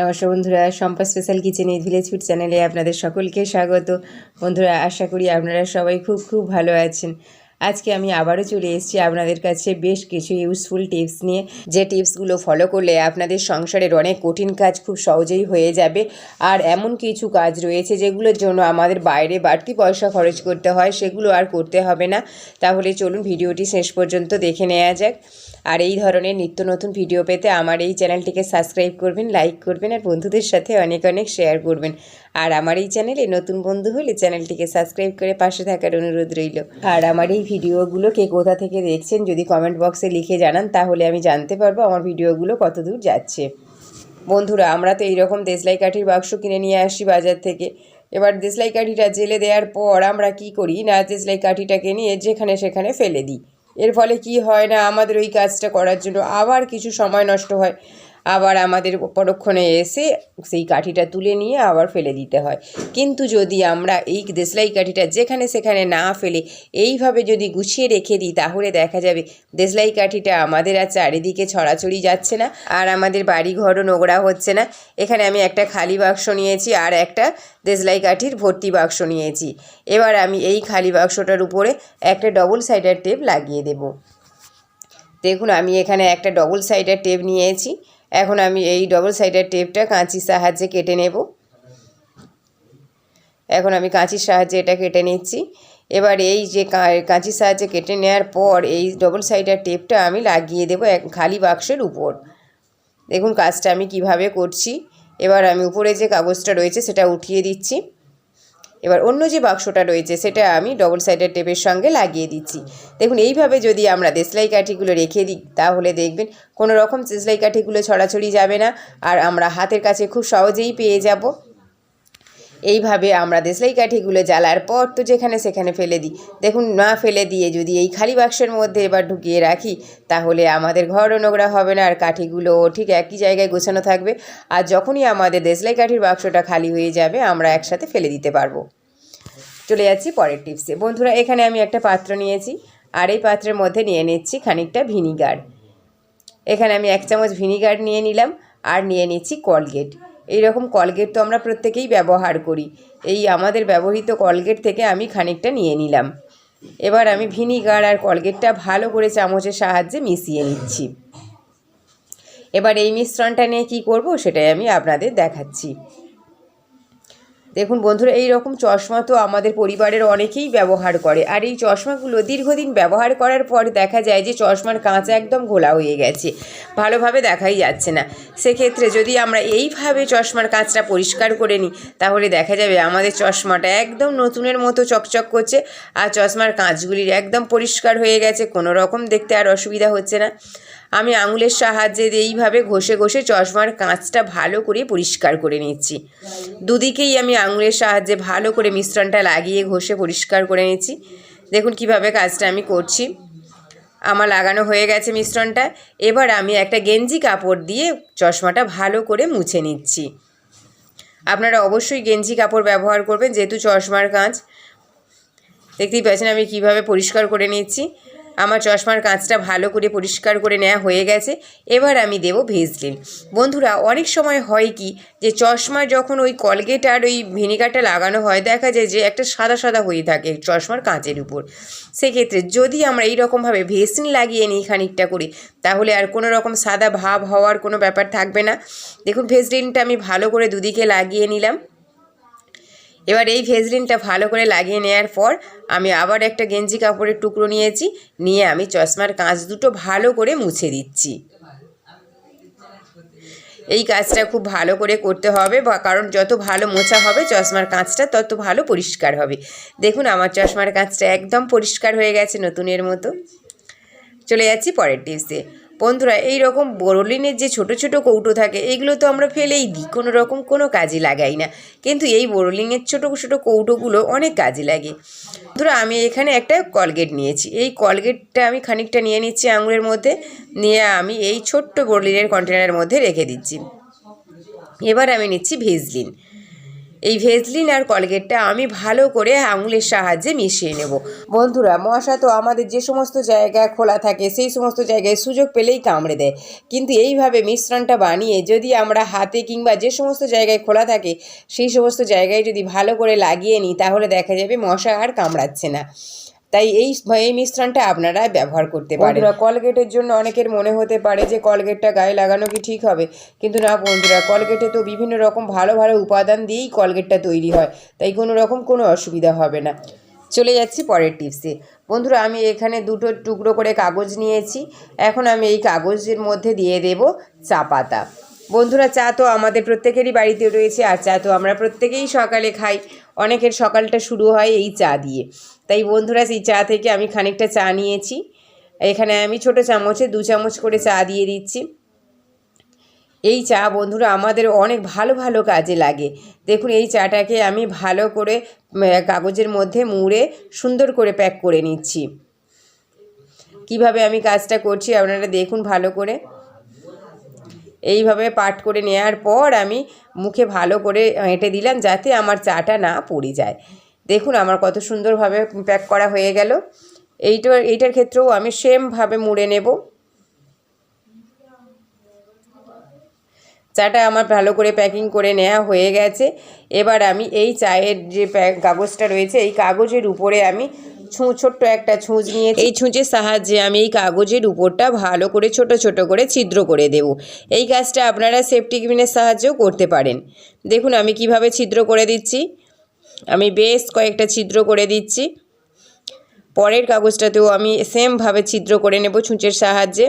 নমস্কার বন্ধুরা Sampa special kitchen village food চ্যানেলে আপনাদের সকলকে স্বাগত। বন্ধুরা, আশা করি আপনারা সবাই খুব খুব ভালো আছেন। আজকে আমি আবারও চলে এসেছি আপনাদের কাছে বেশ কিছু ইউজফুল টিপস নিয়ে। যে টিপসগুলো ফলো করলে আপনাদের সংসারের অনেক কঠিন কাজ খুব সহজেই হয়ে যাবে। আর এমন কিছু কাজ রয়েছে যেগুলোর জন্য আমাদের বাইরে বাড়তি পয়সা খরচ করতে হয়, সেগুলো আর করতে হবে না। তাহলে চলুন ভিডিওটি শেষ পর্যন্ত দেখে নেওয়া যাক। আর এই ধরনের নিত্য নতুন ভিডিও পেতে আমার এই চ্যানেলটিকে সাবস্ক্রাইব করবেন লাইক করবেন, আর বন্ধুদের সাথে অনেক অনেক শেয়ার করবেন। আর আমার এই চ্যানেলে নতুন বন্ধু হলে চ্যানেলটিকে সাবস্ক্রাইব করে পাশে থাকার অনুরোধ রইল। আর আমার এই ভিডিওগুলো কে কোথা থেকে দেখছেন যদি কমেন্ট বক্সে লিখে জানান, তাহলে আমি জানতে পারব আমার ভিডিওগুলো কত দূর যাচ্ছে। বন্ধুরা, আমরা তো এইরকম দেশলাই কাঠির বাক্স কিনে নিয়ে আসি বাজার থেকে। এবার দেশলাই কাঠিটা জেলে দেওয়ার পর আমরা কি করি না দেশলাই কাঠিটাকে নিয়ে যেখানে সেখানে ফেলে দিই। এর ফলে কি হয় না আমাদের ওই কাজটা করার জন্য আবার কিছু সময় নষ্ট হয়। আবার আমাদের পরক্ষণে এসে সেই কাঠিটা তুলে নিয়ে আবার ফেলে দিতে হয়। কিন্তু যদি আমরা এই দেশলাই কাঠিটা যেখানে সেখানে না ফেলে এইভাবে যদি গুছিয়ে রেখে দিই, তাহলে দেখা যাবে দেশলাই কাঠিটা আমাদের আর চারিদিকে ছড়াছড়ি যাচ্ছে না আর আমাদের বাড়ি ঘরও নোংরা হচ্ছে না। এখানে আমি একটা খালি বাক্স নিয়েছি আর একটা দেশলাই কাঠির ভর্তি বাক্স নিয়েছি। এবার আমি এই খালি বাক্সটার উপরে একটা ডবল সাইডার টেপ লাগিয়ে দেব। দেখুন, আমি এখানে একটা ডবল সাইডার টেপ নিয়েছি। এখন আমি এই ডবল সাইডের টেপটা কাঁচির সাহায্যে কেটে নেব। এখন আমি কাঁচির সাহায্যে এটা কেটে নিচ্ছি। এবার এই যে কাঁচির সাহায্যে কেটে নেওয়ার পর এই ডবল সাইডের টেপটা আমি লাগিয়ে দেবো এক খালি বাক্সের উপর। দেখুন কাজটা আমি কীভাবে করছি। এবার আমি উপরে যে কাগজটা রয়েছে সেটা উঠিয়ে দিচ্ছি। এবার অন্য যে বাক্সটা রয়েছে, সেটা আমি ডবল সাইডের টেপের সঙ্গে লাগিয়ে দিচ্ছি। দেখুন, এইভাবে যদি আমরা দেশলাই কাঠিগুলো রেখে দিই, তাহলে দেখবেন কোনো রকম দেশলাই কাঠিগুলো ছড়াছড়ি যাবে না, আর আমরা হাতের কাছে খুব সহজেই পেয়ে যাব। এইভাবে আমরা দেশলাই কাঠিগুলো জ্বালার পর তো যেখানে সেখানে ফেলে দিই। দেখুন, না ফেলে দিয়ে যদি এই খালি বাক্সের মধ্যে এবার ঢুকিয়ে রাখি, তাহলে আমাদের ঘরও নোংরা হবে না, আর কাঠিগুলো ঠিক একই জায়গায় গোছানো থাকবে। আর যখনই আমাদের দেশলাই কাঠির বাক্সটা খালি হয়ে যাবে, আমরা একসাথে ফেলে দিতে পারব। চলে যাচ্ছি পরের টিপসে। বন্ধুরা, এখানে আমি একটা পাত্র নিয়েছি, আর এই পাত্রের মধ্যে নিয়ে নিচ্ছি খানিকটা ভিনিগার। এখানে আমি এক চামচ ভিনিগার নিয়ে নিলাম, আর নিয়ে নিচ্ছি কলগেট। এই রকম কলগেট তো আমরা প্রত্যেকেই ব্যবহার করি। এই আমাদের ব্যবহৃত কলগেট থেকে আমি খানিকটা নিয়ে নিলাম। এবার আমি ভিনিগার আর কলগেটটা ভালো করে চামচের সাহায্যে মিশিয়ে নিচ্ছি। এবার এই মিশ্রণটা নিয়ে কি করব সেটাই আমি আপনাদের দেখাচ্ছি। দেখুন বন্ধুরা এই রকম চশমা তো আমাদের পরিবারের অনেকেই ব্যবহার করে। আর এই চশমাগুলো দীর্ঘদিন ব্যবহার করার পর দেখা যায় যে চশমার কাঁচ একদম ঘোলা হয়ে গেছে, ভালোভাবে দেখাই যাচ্ছে না। সেক্ষেত্রে যদি আমরা এইভাবে চশমার কাঁচটা পরিষ্কার করে নিই, তাহলে দেখা যাবে আমাদের চশমাটা একদম নতুনের মতো চকচক করছে আর চশমার কাঁচগুলির একদম পরিষ্কার হয়ে গেছে, কোনো রকম দেখতে আর অসুবিধা হচ্ছে না। আমি আঙুলের সাহায্যে এইভাবে ঘষে ঘষে চশমার কাঁচটা ভালো করে পরিষ্কার করে নিচ্ছি দুদিকেই আমি আঙুলের সাহায্যে ভালো করে মিশ্রণটা লাগিয়ে ঘষে পরিষ্কার করে নিচ্ছি দেখুন কীভাবে কাজটা আমি করছি। আমার লাগানো হয়ে গেছে মিশ্রণটা। এবার আমি একটা গেঞ্জি কাপড় দিয়ে চশমাটা ভালো করে মুছে নিচ্ছি। আপনারা অবশ্যই গেঞ্জি কাপড় ব্যবহার করবেন, যেহেতু চশমার কাঁচ। দেখতেই পাচ্ছেন আমি কীভাবে পরিষ্কার করে নিচ্ছি আমার চশমার কাঁচটা ভালো করে পরিষ্কার করে নেওয়া হয়ে গেছে, এবার আমি দেব ভেজলিন। বন্ধুরা, অনেক সময় হয় কি যে চশমা যখন ওই কলগেট আর ওই ভিনিগারটা লাগানো হয়, দেখা যায় যে একটা সাদা সাদা হয়ে থাকে চশমার কাঁচের উপর। সেক্ষেত্রে যদি আমরা এই রকমভাবে ভেসলিন লাগিয়ে নিই খানিকটা করে, তাহলে আর কোনো রকম সাদা ভাব হওয়ার কোনো ব্যাপার থাকবে না। দেখুন ভেসলিনটা আমি ভালো করে দুদিকে লাগিয়ে নিলাম। এবার এই ভেজলিনটা ভালো করে লাগিয়ে নেওয়ার পর আমি আবার একটা গেঞ্জি কাপড়ের টুকরো নিয়েছি, নিয়ে আমি চশমার কাঁচ দুটো ভালো করে মুছে দিচ্ছি। এই কাজটা খুব ভালো করে করতে হবে, বা কারণ যত ভালো মোছা হবে চশমার কাঁচটা, তত ভালো পরিষ্কার হবে। দেখুন আমার চশমার কাঁচটা একদম পরিষ্কার হয়ে গেছে নতুনের মতো। চলে যাচ্ছি পরের টিপসে। বন্ধুরা এই রকম বোরলিনের যে ছোট ছোট কৌটো থাকে, এগুলো তো আমরা ফেলেই দিই, কোনো রকম কোনো কাজে লাগাই না। কিন্তু এই বোরলিংয়ের ছোটো ছোটো কৌটোগুলো অনেক কাজে লাগে। বন্ধুরা, আমি এখানে একটা কলগেট নিয়েছি। এই কলগেটটা আমি খানিকটা নিয়ে নিচ্ছি আঙুলের মধ্যে, নিয়ে আমি এই ছোট্ট বোরলিনের কন্টেনারের মধ্যে রেখে দিচ্ছি। এবার আমি নিচ্ছি ভেজলিন। ভেজলিন আর কলগেটটা আমি ভালো করে আঙুলের সাহায্যে মিশিয়ে নেব। বন্ধুরা, মশা তো আমাদের যে সমস্ত জায়গায় খোলা থাকে, সেই সমস্ত জায়গায় সুযোগ পেলেই কামড়ে দেয়। কিন্তু এইভাবে মিশ্রণটা বানিয়ে যদি আমরা হাতে কিংবা যে সমস্ত জায়গায় খোলা থাকে, সেই সমস্ত জায়গায় যদি ভালো করে লাগিয়ে নিই, তাহলে দেখা যাবে মশা আর কামড়াচ্ছে না। তাই এই এই মিশ্রণটা আপনারা ব্যবহার করতে পারেন। কলগেটের জন্য অনেকের মনে হতে পারে যে কলগেটটা গায়ে লাগানো কি ঠিক হবে, কিন্তু না বন্ধুরা, কলগেটে তো বিভিন্ন রকম ভালো ভালো উপাদান দিয়েই কলগেটটা তৈরি হয়, তাই কোনো রকম কোনো অসুবিধা হবে না। চলে যাচ্ছি পরের টিপসে। বন্ধুরা, আমি এখানে দুটো টুকরো করে কাগজ নিয়েছি, এখন আমি এই কাগজের মধ্যে দিয়ে দেব চা পাতা। বন্ধুরা, চা তো আমাদের প্রত্যেকেরই বাড়িতে রয়েছে, আর চা তো আমরা প্রত্যেকেই সকালে খাই। অনেকের সকালটা শুরু হয় এই চা দিয়ে। তাই বন্ধুরা, সেই চা থেকে আমি খানিকটা চা নিয়েছি। এখানে আমি ছোট চামচে দু চামচ করে চা দিয়ে দিচ্ছি। এই চা বন্ধুরা, আমাদের অনেক ভালো ভালো কাজে লাগে। দেখুন, এই চাটাকে আমি ভালো করে কাগজের মধ্যে মুড়ে সুন্দর করে প্যাক করে নিচ্ছি। কীভাবে আমি কাজটা করছি আপনারা দেখুন ভালো করে। এইভাবে পাট করে নেওয়ার পর আমি মুখে ভালো করে এঁটে দিলাম যাতে আমার চাটা না পড়ে যায়। দেখুন আমার কত সুন্দরভাবে প্যাক করা হয়ে গেল। এইটার এইটার ক্ষেত্রেও আমি সেমভাবে মুড়ে নেব। চাটা আমার ভালো করে প্যাকিং করে নেওয়া হয়ে গেছে। এবার আমি এই চায়ের যে কাগজটা রয়েছে, এই কাগজের উপরে আমি ছুঁ, ছোট্ট একটা ছুঁচ নিয়ে এই ছুঁচের সাহায্যে আমি এই কাগজের উপরটা ভালো করে, ছোট ছোট করে ছিদ্র করে দেব। এই কাজটা আপনারা সেফটি ক্রিমের সাহায্যেও করতে পারেন। দেখুন আমি কীভাবে ছিদ্র করে দিচ্ছি। আমি বেশ কয়েকটা ছিদ্র করে দিচ্ছি। পরের কাগজটাতেও আমি সেমভাবে ছিদ্র করে নেব ছুঁচের সাহায্যে।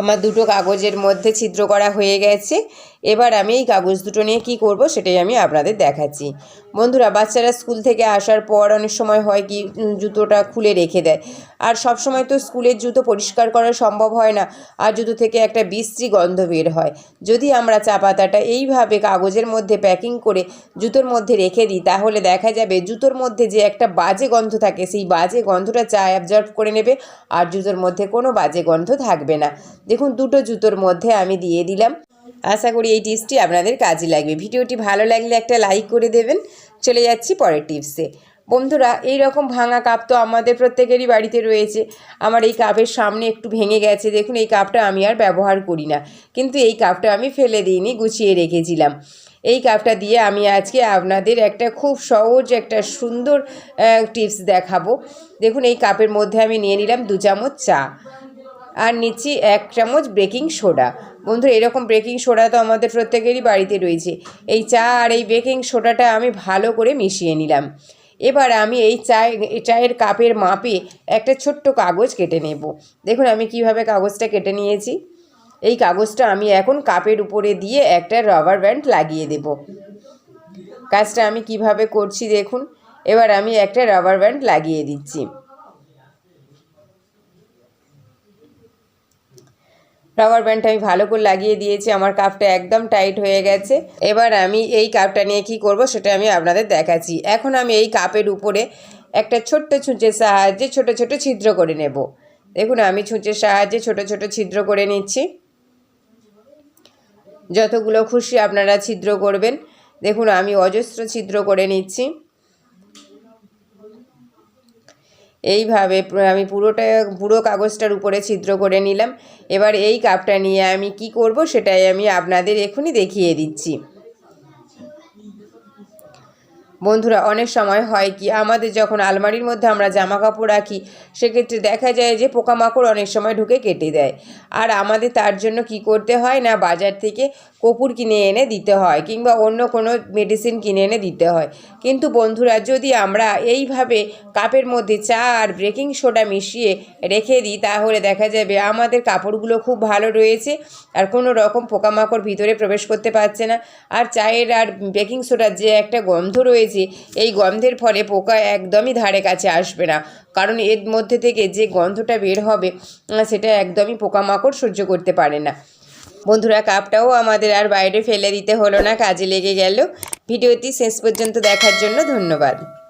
আমার দুটো কাগজের মধ্যে ছিদ্র করা হয়ে গেছে। এবার আমি এই কাগজ দুটো নিয়ে কি করব সেটাই আমি আপনাদের দেখাচ্ছি। বন্ধুরা, বাচ্চারা স্কুল থেকে আসার পর অনেক সময় হয় কি জুতোটা খুলে রেখে দেয়। আর সব সময় তো স্কুলের জুতো পরিষ্কার করা সম্ভব হয় না আর জুতো থেকে একটা বিশ্রী গন্ধ বের হয়। যদি আমরা চা পাতাটা এইভাবে কাগজের মধ্যে প্যাকিং করে জুতোর মধ্যে রেখে দিই, তাহলে দেখা যাবে জুতোর মধ্যে যে একটা বাজে গন্ধ থাকে, সেই বাজে গন্ধটা চা অ্যাবজর্ব করে নেবে আর জুতোর মধ্যে কোনো বাজে গন্ধ থাকবে না। দেখুন, দুটো জুতোর মধ্যে আমি দিয়ে দিলাম। আশা করি এই টিপসটি আপনাদের কাজে লাগবে। ভিডিওটি ভালো লাগলে একটা লাইক করে দেবেন। চলে যাচ্ছি পরের টিপসে বন্ধুরা এই রকম ভাঙা কাপ তো আমাদের প্রত্যেকেরই বাড়িতে রয়েছে। আমার এই কাপের সামনে একটু ভেঙে গেছে। দেখুন, এই কাপটা আমি আর ব্যবহার করি না। কিন্তু এই কাপটা আমি ফেলে দিইনি, গুছিয়ে রেখেছিলাম। এই কাপটা দিয়ে আমি আজকে আপনাদের একটা খুব সহজ, একটা সুন্দর টিপস দেখাবো। দেখুন, এই কাপের মধ্যে আমি নিয়ে নিলাম দু চামচ চা। আর নিচ্ছি এক চামচ বেকিং সোডা বন্ধু, এরকম বেকিং সোডা তো আমাদের প্রত্যেকেরই বাড়িতে রয়েছে। এই চা আর এই বেকিং সোডাটা আমি ভালো করে মিশিয়ে নিলাম। এবার আমি এই চায় চায়ের কাপের মাপে একটা ছোট্ট কাগজ কেটে নেব। দেখুন, আমি কীভাবে কাগজটা কেটে নিয়েছি। এই কাগজটা আমি এখন কাপের উপরে দিয়ে একটা রাবার ব্যান্ড লাগিয়ে দেব। কাজটা আমি কীভাবে করছি দেখুন। এবার আমি একটা রাবার ব্যান্ড লাগিয়ে দিচ্ছি। রাবার ব্যান্ডটা আমি ভালো করে লাগিয়ে দিয়েছি, আমার কাপটা একদম টাইট হয়ে গেছে। এবার আমি এই কাপটা নিয়ে কি করব সেটা আমি আপনাদের দেখাচ্ছি। এখন আমি এই কাপের উপরে একটা ছোট্ট ছুঁচের সাহায্যে ছোট ছোট ছিদ্র করে নেব। দেখুন, আমি ছুঁচের সাহায্যে ছোট ছোট ছিদ্র করে নিচ্ছি। যতগুলো খুশি আপনারা ছিদ্র করবেন। দেখুন, আমি অজস্র ছিদ্র করে নিচ্ছি। এইভাবে আমি পুরোটা, পুরো কাগজটার উপরে ছিদ্র করে নিলাম। এবার এই কাপটা নিয়ে আমি কি করব সেটাই আমি আপনাদের এখনই দেখিয়ে দিচ্ছি। বন্ধুরা, অনেক সময় হয় কি, আমাদের যখন আলমারির মধ্যে আমরা জামা কাপড় রাখি, সেক্ষেত্রে দেখা যায় যে পোকামাকড় অনেক সময় ঢুকে কেটে দেয়। আর আমাদের তার জন্য কি করতে হয় না, বাজার থেকে কপুর কিনে এনে দিতে হয়, কিংবা অন্য কোনো মেডিসিন কিনে এনে দিতে হয়। কিন্তু বন্ধুরা, যদি আমরা এইভাবে কাপের মধ্যে চা আর বেকিং সোডা মিশিয়ে রেখে দিই, তাহলে দেখা যাবে আমাদের কাপড়গুলো খুব ভালো রয়েছে আর কোনো রকম পোকামাকড় ভিতরে প্রবেশ করতে পারছে না। আর চায়ের আর বেকিং সোডার যে একটা গন্ধ রয়েছে এই গন্ধের ফলে পোকা একদমই ধারে কাছে আসবে না। কারণ এর মধ্যে থেকে যে গন্ধটা বের হবে সেটা একদমই পোকামাকড় সহ্য করতে পারে না। বন্ধুরা, কাপটাও আমাদের আর বাইরে ফেলে দিতে হলো না, কাজে লেগে গেল। ভিডিওটি শেষ পর্যন্ত দেখার জন্য ধন্যবাদ।